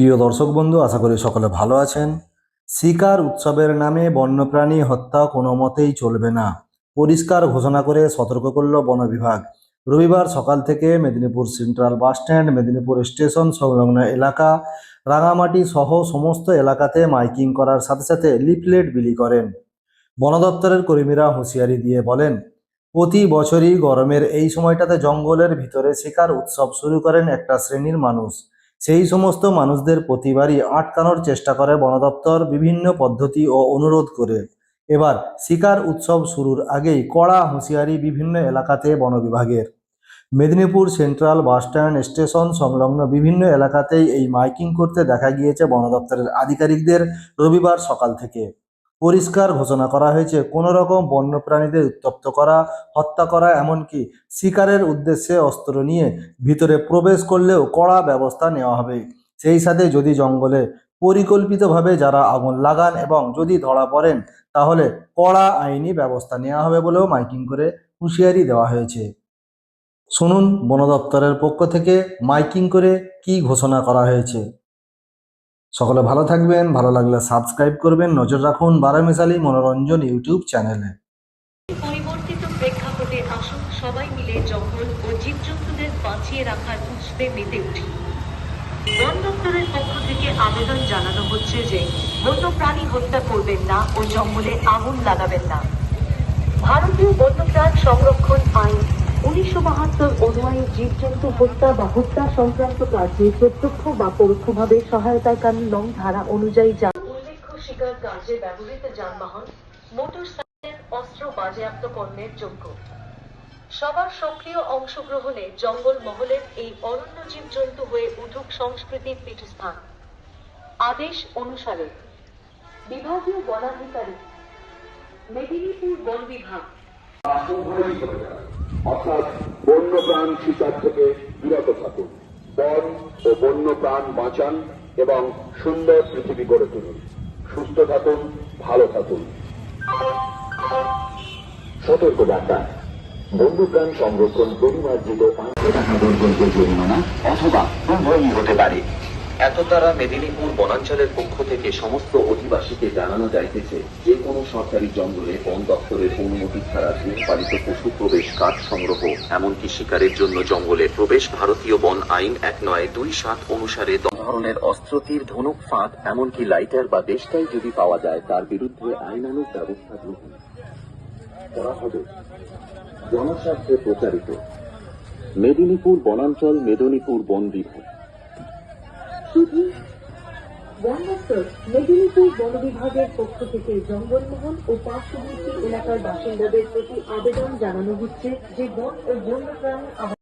প্রিয় দর্শক বন্ধু, আশা করি সকলে ভালো আছেন। শিকার উৎসবের নামে বন্যপ্রাণী হত্যা কোনো মতেই চলবে না। পরিষ্কার ঘোষণা করে সতর্ক করল বন বিভাগ। রবিবার সকাল থেকে Medinipur central bus stand, Medinipur station সংলগ্ন এলাকা রাঙামাটি সহ সমস্ত এলাকাতে মাইকিং করার সাথে সাথে লিফলেট বিলি করেন। বন দপ্তরের কর্মীরা হুঁশিয়ারি দিয়ে বলেন, প্রতি বছরই গরমের এই সময়টাতে জঙ্গলের ভিতরে শিকার উৎসব শুরু করেন একটা শ্রেণির মানুষ। সেই সমস্ত মানুষদের প্রতিবারই আটকানোর চেষ্টা করে বন দপ্তর বিভিন্ন পদ্ধতি ও অনুরোধ করে। এবার শিকার উৎসব শুরুর আগেই কড়া হুঁশিয়ারি বিভিন্ন এলাকাতে বন বিভাগের Medinipur central bus stand station সংলগ্ন বিভিন্ন এলাকাতেই এই মাইকিং করতে দেখা গিয়েছে বন দপ্তরের আধিকারিকদের রবিবার সকাল থেকে। পরিষ্কার ঘোষণা করা হয়েছে। কোনো রকম বন্যপ্রাণীদের উত্তপ্ত করা, হত্যা করা, এমনকি শিকারের উদ্দেশ্যে অস্ত্র নিয়ে ভিতরে প্রবেশ করলেও কড়া ব্যবস্থা নেওয়া হবে। সেই সাথে যদি জঙ্গলে পরিকল্পিতভাবে যারা আগুন লাগান এবং যদি ধরা পড়েন, তাহলে কড়া আইনি ব্যবস্থা নেওয়া হবে বলেও মাইকিং করে হুঁশিয়ারি দেওয়া হয়েছে। শুনুন বন দপ্তরের পক্ষ থেকে মাইকিং করে কি ঘোষণা করা হয়েছে। সকলে ভালো থাকবেন, ভালো লাগলে সাবস্ক্রাইব করবেন, নজর রাখুন বারামিশালী মনোরঞ্জন ইউটিউব চ্যানেলে। পরিবর্তিত প্রেক্ষাপটে আসুন সবাই মিলে জঙ্গল ও জীবজন্তুদের বাঁচিয়ে রাখার উৎসবে মেতে উঠি। বন দপ্তরের পক্ষ থেকে আবেদন জানানো হচ্ছে যে, বন্যপ্রাণী হত্যা করবেন না ও জঙ্গলে আগুন লাগাবেন না। ভারতীয় বন্যপ্রাণ সংরক্ষণ আইন উনিশশো বাহাত্তর অনুযায়ী জীবজন্তু হত্যা বা হত্যা সংক্রান্ত কাজে প্রত্যক্ষ বা পরোক্ষভাবে সহায়তাকারী নং ধারা অনুযায়ী যা উল্লেখ্য শিকার কাজে ব্যবহৃত যানবাহন মোটরসাইকেল অস্ত্র বাজেয়াপ্ত কর্মের যোগ্য। সবার সক্রিয় অংশগ্রহণে জঙ্গল মহলের এই অরণ্য জীবজন্তু হয়ে উঠুক সংস্কৃতির পীঠস্থান। আদেশ অনুসারে বিভাগীয় বনাধিকারী মেদিনীপুর বন বিভাগ। অর্থাৎ বন্যপ্রাণ শিকার থেকে বিরত থাকুন। বন ও বন্যপ্রাণ বাঁচান এবং সুন্দর পৃথিবী গড়ে তুলুন। সুস্থ থাকুন, ভালো থাকুন। সতর্ক বার্তা বন্যপ্রাণ সংরক্ষণ পরিমার্জিত পাঁচশো টাকা পর্যন্ত জরিমানা অথবা উভয়ই হতে পারে। এত দ্বারা মেদিনীপুর, বনাঞ্চলের পক্ষ থেকে সমস্ত অধিবাসীকে জানানো যাইতেছে, যে কোনো সরকারি জঙ্গলে বন দপ্তরের অনুমতি ছাড়া গৃহপালিত পশু প্রবেশ কাঠ সংগ্রহ, এমনকি শিকারের জন্য জঙ্গলে প্রবেশ ভারতীয় বন আইন এক নয় দুই সাত অনুসারে ধরনের অস্ত্র, তীর, ধনুক, ফাঁদ, এমনকি লাইটার বা দেশটাই যদি পাওয়া যায়, তার বিরুদ্ধে আইনানুগ ব্যবস্থা গ্রহণ। করা হবে। জনস্বার্থে প্রচারিত। মেদিনীপুর, বনাঞ্চল, মেদিনীপুর বন বিভাগ। শুধু বন মেদিনীপুর বন বিভাগের পক্ষ থেকে জঙ্গলমহল ও পার্শ্ববর্তী এলাকার বাসিন্দাদের প্রতি আবেদন জানানো হচ্ছে যে বন ও বন্যপ্রাণী